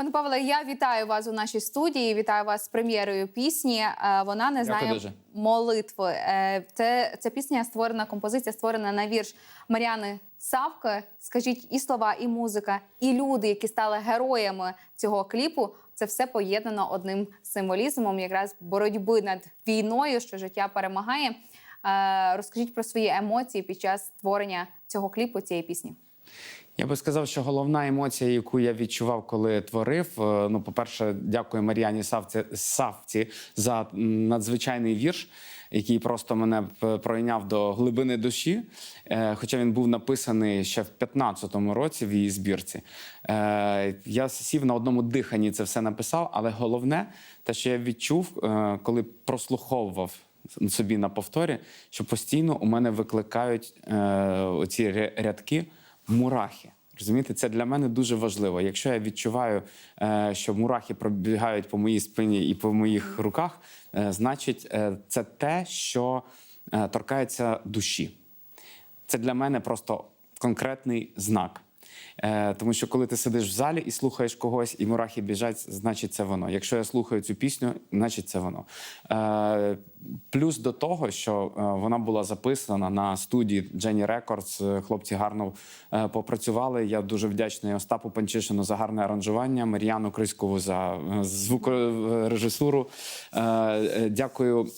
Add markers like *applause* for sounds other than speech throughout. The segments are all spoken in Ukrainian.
Пане Павле, я вітаю вас у нашій студії. Вітаю вас з прем'єрою пісні. Е, Вона не знає дуже. молитви. Е, Це ця пісня створена, композиція створена на вірш Мар'яни Савки. Скажіть, і слова, і музика, і люди, які стали героями цього кліпу. Це все поєднано одним символізмом, якраз боротьби над війною, що життя перемагає. Е, Розкажіть про свої емоції під час створення цього кліпу, цієї пісні. Я би сказав, що головна емоція, яку я відчував, коли творив. е, Ну, по-перше, дякую Мар'яні Савці, Савці за надзвичайний вірш, який просто мене пройняв до глибини душі. Е, Хоча він був написаний ще в 15-му році в її збірці. Е, Я сів на одному диханні це все написав, але головне, те, що я відчув, коли прослуховував собі на повторі, що постійно у мене викликають е, оці рядки мурахи. Розумієте, це для мене дуже важливо. Якщо я відчуваю, е, що мурахи пробігають по моїй спині і по моїх руках, е, значить, е, це те, що торкається душі. Це для мене просто конкретний знак. Е, тому що коли ти сидиш в залі і слухаєш когось, і мурахи біжать, значить це воно. Якщо я слухаю цю пісню, значить це воно. Е, плюс до того, що е, вона була записана на студії Records, е, хлопці гарно е, попрацювали. Я дуже вдячний Остапу Панчишину за гарне аранжування, Мар'яну Криськову за е, звукорежисуру. Дякую.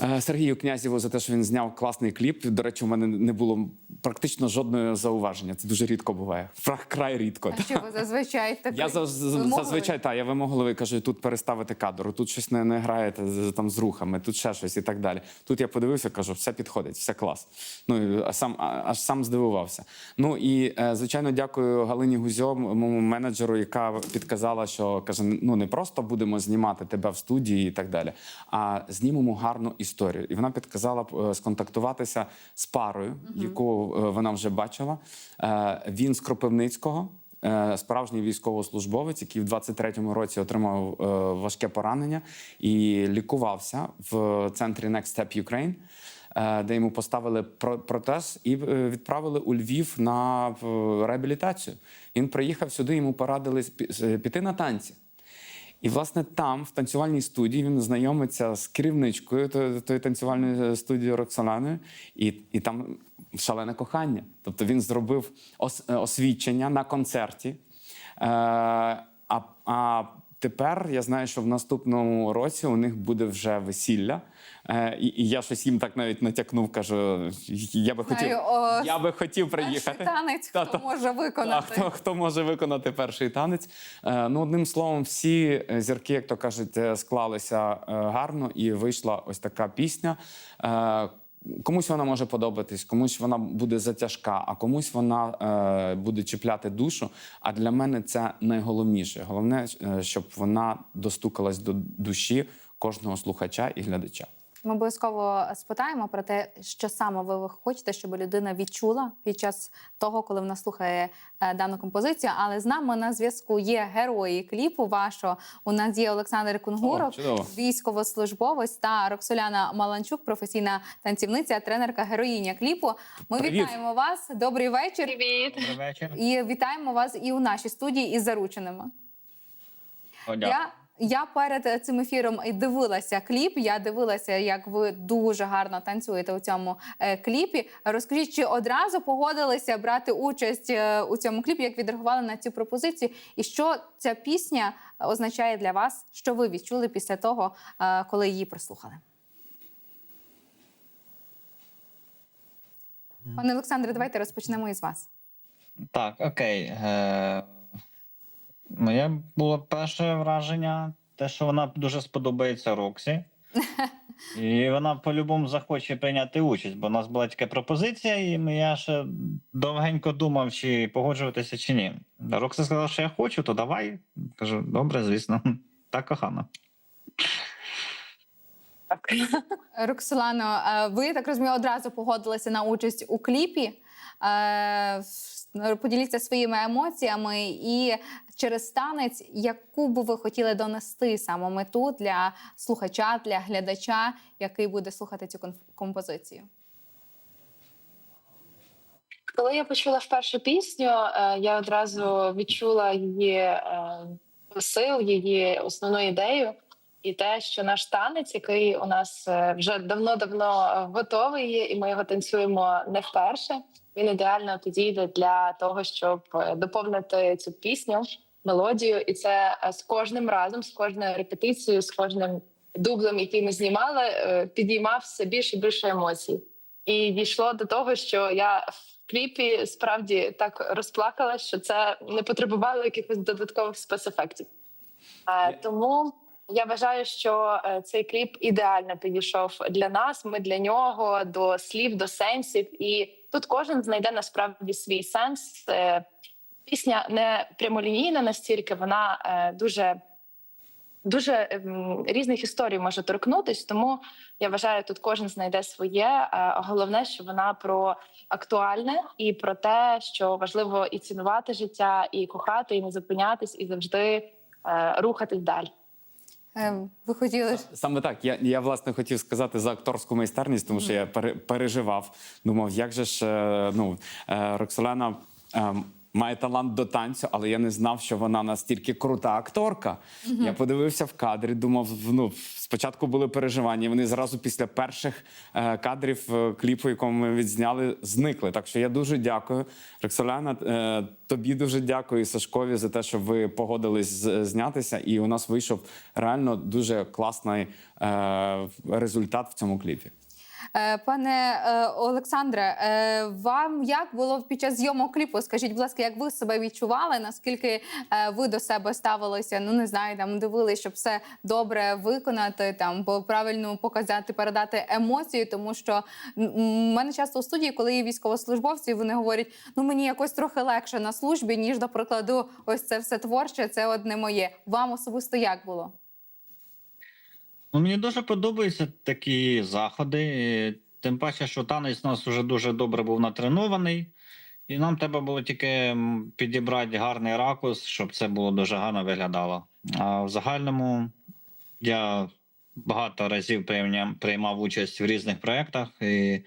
Е, Сергію Князєву за те, що він зняв класний кліп. До речі, у мене не було практично жодного зауваження. Це дуже рідко буває. Вкрай рідко. А що ви зазвичай так Я за, за- зазвичай та я вимогливий кажу, тут переставити кадр, тут щось не, не граєте з- там з рухами, тут ще щось і так далі. Тут я подивився, кажу, все підходить, все клас. Ну а сам аж сам здивувався. Ну і е, звичайно, дякую Галині Гузьо, моєму менеджеру, яка підказала, що каже: ну не просто будемо знімати тебе в студії і так далі, а знімемо гарну історію. І вона підказала е, сконтактуватися з парою, яку е, вона вже бачила. Е, Він з Кропивницького. Справжній військовослужбовець, який в 23-му році отримав важке поранення і лікувався в центрі Next Step Ukraine, де йому поставили про- протез і відправили у Львів на реабілітацію. Він приїхав сюди, йому порадили піти на танці. І, власне, там, в танцювальній студії, він знайомиться з керівничкою тої, танцювальної студії Роксоланою, і, і там шалене кохання. Тобто він зробив е, освідчення на концерті. Е, а, а тепер я знаю, що в наступному році у них буде вже весілля. Е, і, і я щось їм так навіть натякнув, кажу, я би хотів, Знаю, о, я би хотів Перший приїхати. танець, хто Та-та. може виконати. хто, хто може виконати перший танець? Е, ну, одним словом, всі е, зірки, як то кажуть, е, склалися е, гарно, і вийшла ось така пісня. Е, комусь вона може подобатись, комусь вона буде затяжка, а комусь вона е, буде чіпляти душу. А для мене це найголовніше. Головне, е, щоб вона достукалась до душі кожного слухача і глядача. Ми обов'язково спитаємо про те, що саме ви хочете, щоб людина відчула під час того, коли вона слухає е, дану композицію. Але з нами на зв'язку є герої кліпу вашого. У нас є Олександр Кунгуров, О, військовослужбовець та Роксоляна Маланчук, професійна танцівниця, тренерка героїня кліпу. Ми Привіт. вітаємо вас. Добрий вечір. Привіт. Добрий вечір. І вітаємо вас і у нашій студії із зарученими. О, дякую. Я, я перед цим ефіром і дивилася кліп. Я дивилася, як ви дуже гарно танцюєте у цьому е, кліпі. Розкажіть, чи одразу погодилися брати участь е, у цьому кліпі? Як відреагували на цю пропозицію? І що ця пісня означає для вас? Що ви відчули після того, е, коли її прослухали? Пане Олександре, давайте розпочнемо із вас. Так, окей. Е, моє було перше враження, те, що вона дуже сподобається Роксі. *laughs* І вона по-любому захоче прийняти участь, бо у нас була така пропозиція, і я ще довгенько думав, чи погоджуватися, чи ні. Роксі сказала, що я хочу, то давай. Кажу, добре, звісно, *laughs* так кохано. *laughs* Роксолано, е, ви так розумію, одразу погодилися на участь у кліпі. Поділіться своїми емоціями і через танець, яку би ви хотіли донести саме мету для слухача, для глядача, який буде слухати цю композицію. Коли я почула вперше пісню, е, я одразу відчула її е, посил, її основну ідею, і те, що наш танець, який у нас е, вже давно-давно готовий, і ми його танцюємо не вперше. Він ідеально підійде для того, щоб е, доповнити цю пісню, мелодію, і це е, з кожним разом, з кожною репетицією, з кожним дублем, який ми знімали, е, підіймав все більше і більше емоцій. І дійшло до того, що я в кліпі справді так розплакалась, що це не потребувало якихось додаткових спецефектів. Тому я вважаю, що е, цей кліп ідеально підійшов для нас. Ми для нього до слів, до сенсів, і тут кожен знайде насправді свій сенс. Е, Пісня не прямолінійна настільки, вона е, дуже дуже ем, різних історій може торкнутись. Тому я вважаю, тут кожен знайде своє. Головне, що вона про актуальне і про те, що важливо і цінувати життя, і кохати, і не зупинятись, і завжди рухатись далі. Е, Ви хотіли Саме так. Я, я власне хотів сказати за акторську майстерність, тому що я пере, переживав. Думав, як же ж е, ну, е, Роксолана. Має талант до танцю, але я не знав, що вона настільки крута акторка. Я подивився в кадрі, думав, ну спочатку були переживання. Вони зразу після перших е, кадрів е, кліпу, якому ми відзняли, зникли. Так що я дуже дякую. Роксоляна, е, тобі дуже дякую і Сашкові за те, що ви погодились з- знятися. І у нас вийшов реально дуже класний е, результат в цьому кліпі. Е, Пане е, Олександре, е, вам як було під час зйомок кліпу? Скажіть, будь ласка, як ви себе відчували? Наскільки ви до себе ставилися? Ну не знаю, там дивилися, щоб все добре виконати, там бо правильно показати, передати емоції, тому що в мене часто у студії, коли є військовослужбовці, вони говорять: ну мені якось трохи легше на службі, ніж до прикладу, ось це все творче, це одне моє. Вам особисто як було? Ну, мені дуже подобаються такі заходи. Тим паче, що танець нас вже дуже добре був натренований, і нам треба було тільки підібрати гарний ракурс, щоб це було дуже гарно виглядало. А в загальному я багато разів приймав участь в різних проєктах і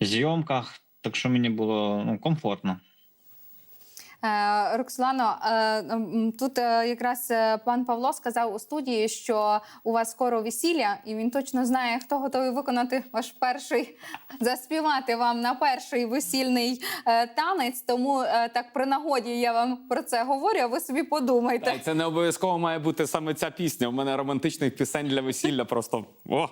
зйомках, так що мені було ну, комфортно. Е, Роксолано, е, тут е, якраз пан Павло сказав у студії, що у вас скоро весілля, і він точно знає, хто готовий виконати ваш перший заспівати вам на перший весільний танець. Тому так при нагоді я вам про це говорю. А ви собі подумайте. Та це не обов'язково має бути саме ця пісня. У мене романтичних пісень для весілля просто о!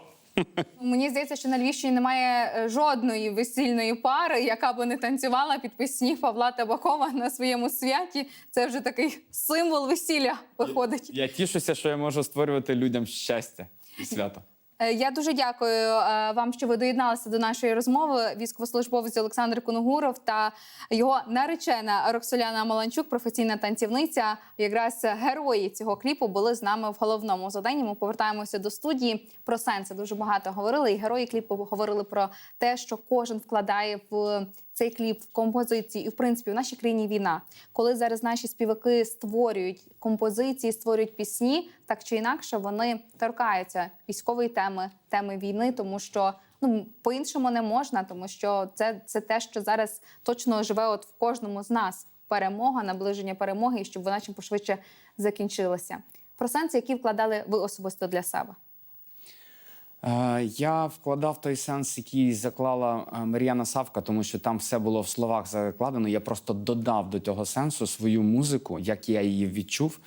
Мені здається, що на Львівщині немає е, жодної весільної пари, яка би не танцювала під пісні Павла Табакова на своєму святі. Це вже такий символ весілля виходить. Я тішуся, що я можу створювати людям щастя і свято. Е, Я дуже дякую е, вам, що ви доєдналися до нашої розмови. Військовослужбовець Олександр Коногуров та його наречена Роксоляна Маланчук, професійна танцівниця. Якраз герої цього кліпу були з нами в головному заданні. Ми повертаємося до студії. Про сенси дуже багато говорили. І герої кліпу говорили про те, що кожен вкладає в цей кліп в композиції, і в принципі в нашій країні війна. Коли зараз наші співаки створюють композиції, створюють пісні, так чи інакше вони торкаються військової теми, теми війни, тому що ну по-іншому не можна, тому що це, це те, що зараз точно живе от в кожному з нас. Перемога, наближення перемоги, і щоб вона чим пошвидше закінчилася. Про сенси, які вкладали ви особисто для себе. Е, Я вкладав той сенс, який заклала е, Мар'яна Савка, тому що там все було в словах закладено. Я просто додав до цього сенсу свою музику, як я її відчув.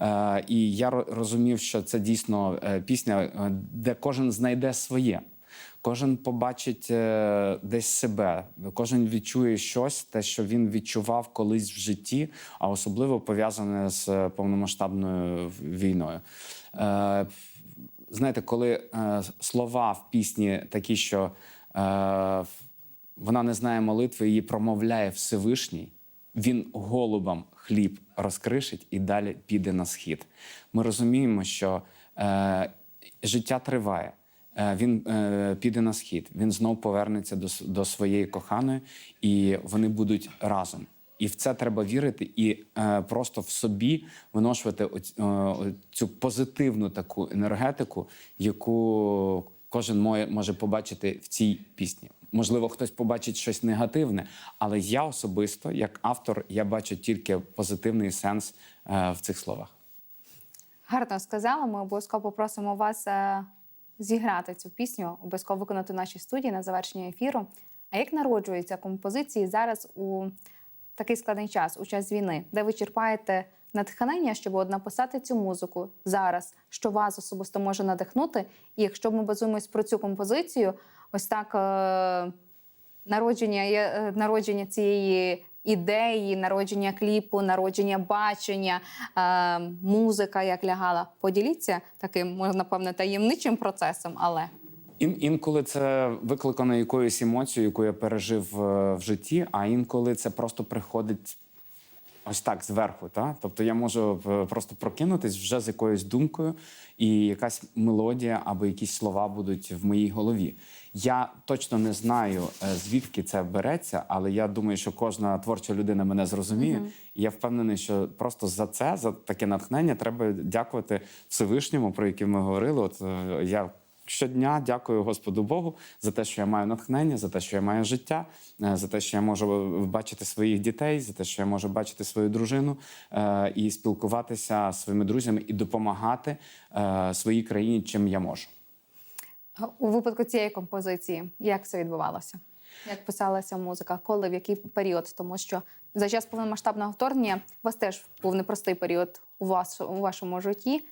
Е, І я розумів, що це дійсно пісня, де кожен знайде своє. Кожен побачить десь себе, кожен відчує щось, те, що він відчував колись в житті, а особливо пов'язане з повномасштабною війною. Знаєте, коли е, слова в пісні такі, що е, вона не знає молитви, її промовляє Всевишній, він голубам хліб розкришить і далі піде на схід. Ми розуміємо, що е, життя триває. Е, Він е, піде на схід, він знов повернеться до, до своєї коханої, і вони будуть разом. І в це треба вірити, і е, просто в собі виношувати оць- е, цю позитивну таку енергетику, яку кожен моє, може побачити в цій пісні. Можливо, хтось побачить щось негативне, але я особисто, як автор, я бачу тільки позитивний сенс е, в цих словах. Гарно сказала. Ми обов'язково попросимо вас е, зіграти цю пісню, обов'язково виконати в нашій студії на завершення ефіру. А як народжуються композиції зараз у такий складний час, у час війни, де ви черпаєте натхнення, щоб написати цю музику зараз, що вас особисто може надихнути? І якщо ми базуємось про цю композицію, ось так е, народження, е, народження цієї ідеї, народження кліпу, народження бачення, е, музика як лягала. Поділіться таким, може, напевне, таємничим процесом, але Ін, інколи це викликано якоюсь емоцією, яку я пережив е, в житті, а інколи це просто приходить ось так зверху. Та? Тобто я можу е, просто прокинутись вже з якоюсь думкою, і якась мелодія або якісь слова будуть в моїй голові. Я точно не знаю, е, звідки це береться, але я думаю, що кожна творча людина мене зрозуміє. І я впевнений, що просто за це, за таке натхнення, треба дякувати Всевишньому, про яке ми говорили. От я щодня дякую Господу Богу за те, що я маю натхнення, за те, що я маю життя, е, за те, що я можу бачити своїх дітей, за те, що я можу бачити свою дружину е, і спілкуватися зі своїми друзями і допомагати е, своїй країні, чим я можу. у випадку цієї композиції, як це відбувалося? Як писалася музика, коли в який період? Тому що за час повномасштабного вторгнення у вас теж був непростий період у вас у вашому житті.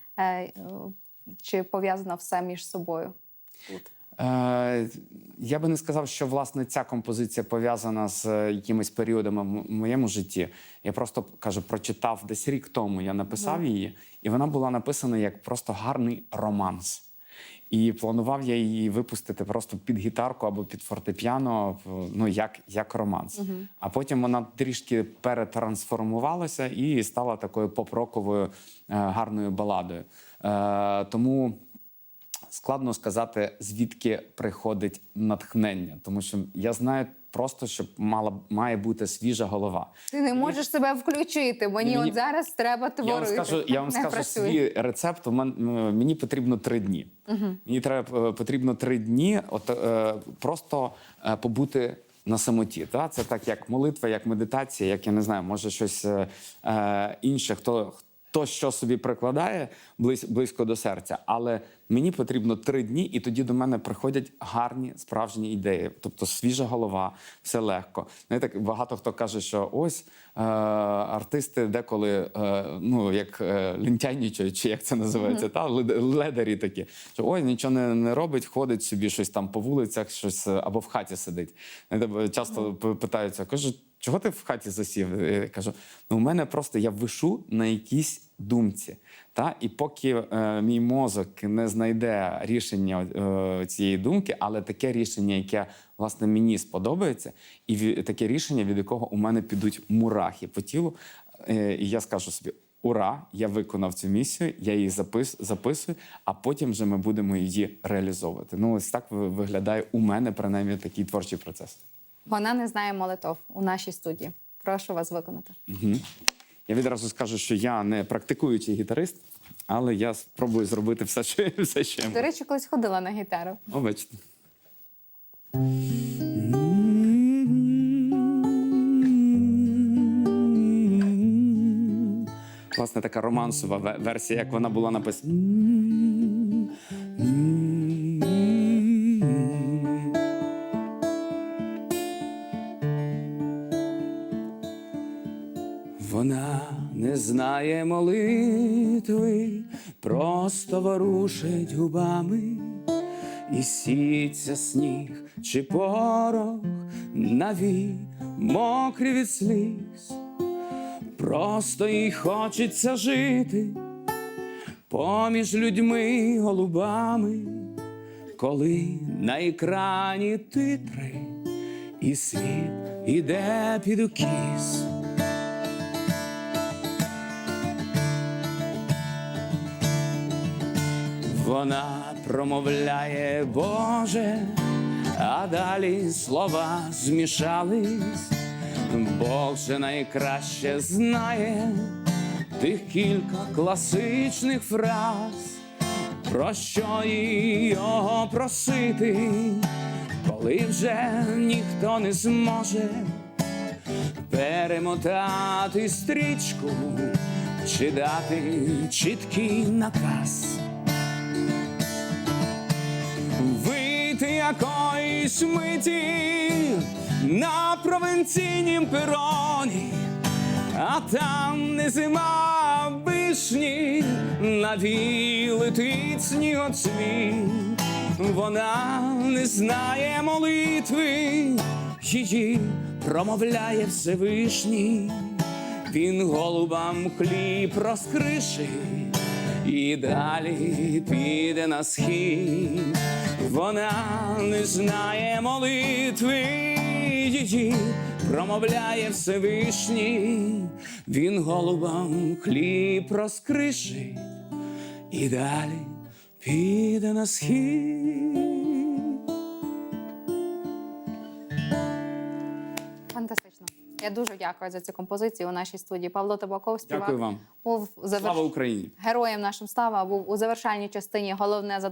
Чи пов'язано все між собою? Тут Е, я би не сказав, що власне ця композиція пов'язана з е, якимись періодами в моєму житті. Я просто кажу, прочитав десь рік тому. Я написав її, і вона була написана як просто гарний романс. І планував я її випустити просто під гітарку або під фортепіано, ну як, як романс. А потім вона трішки перетрансформувалася і стала такою поп-роковою е, гарною баладою. Е, тому складно сказати, звідки приходить натхнення, тому що я знаю просто, що мала має бути свіжа голова. ти не можеш себе включити. Мені, Мені- от зараз треба творити. Я вам скажу, я вам Не скажу свій рецепт. Мені потрібно три дні. Мені треба е, потрібно три дні, от е, просто е, побути. На самоті, та це так, як молитва, як медитація, як я не знаю, може щось е, е, інше, хто хто що собі прикладає близь, близько до серця. Але мені потрібно три дні, і тоді до мене приходять гарні справжні ідеї. Тобто свіжа голова, все легко. Знаєте, багато хто каже, що ось е, артисти деколи е, ну як е, лентяйнічають, чи як це називається, та лед- ледарі такі. Що ой, нічого не, не робить, ходить собі щось там по вулицях, щось е, або в хаті сидить. Знаєте, часто п- питаються, кажуть. Чого ти в хаті засів? Я кажу: ну, у мене просто я вишу на якійсь думці. Та? І поки е, мій мозок не знайде рішення е, цієї думки, але таке рішення, яке власне мені сподобається, і ві- таке рішення, від якого у мене підуть мурахи по тілу, е, і я скажу собі. Ура! Я виконав цю місію, я її запис, записую, а потім вже ми будемо її реалізовувати. Ну, ось так виглядає у мене принаймні такий творчий процес. Вона не знає молитов у нашій студії. Прошу вас виконати. Угу. Я відразу скажу, що я не практикуючий гітарист, але я спробую зробити все, що, все, що я До речі, колись ходила на гітару. О, бачите. Власне, така романсова версія, як вона була написана. Знає молитви, просто ворушить губами, і сіться сніг чи порох наві мокрі від сліз. Просто їй хочеться жити поміж людьми голубами, коли на екрані титри і світ іде під укіс. Вона промовляє Боже, а далі слова змішались. Бог же найкраще знає тих кілька класичних фраз, про що їй його просити, коли вже ніхто не зможе перемотати стрічку чи дати чіткий наказ. Якоїсь миті на провинційнім пероні, а там не зима вишні, на вій летить снігоцвіт. Вона не знає молитви, її промовляє Всевишній. Він голубам хліб розкришить і далі піде на схід. Вона не знає молитви, її промовляє Всевишній. Він голубам хліб розкришить і далі піде на схід. Фантастично. Я дуже дякую за цю композицію у нашій студії. Павло Табаков співак Дякую вам. був заверш... Слава Україні! героєм нашим слава. Був у завершальній частині головне завдання.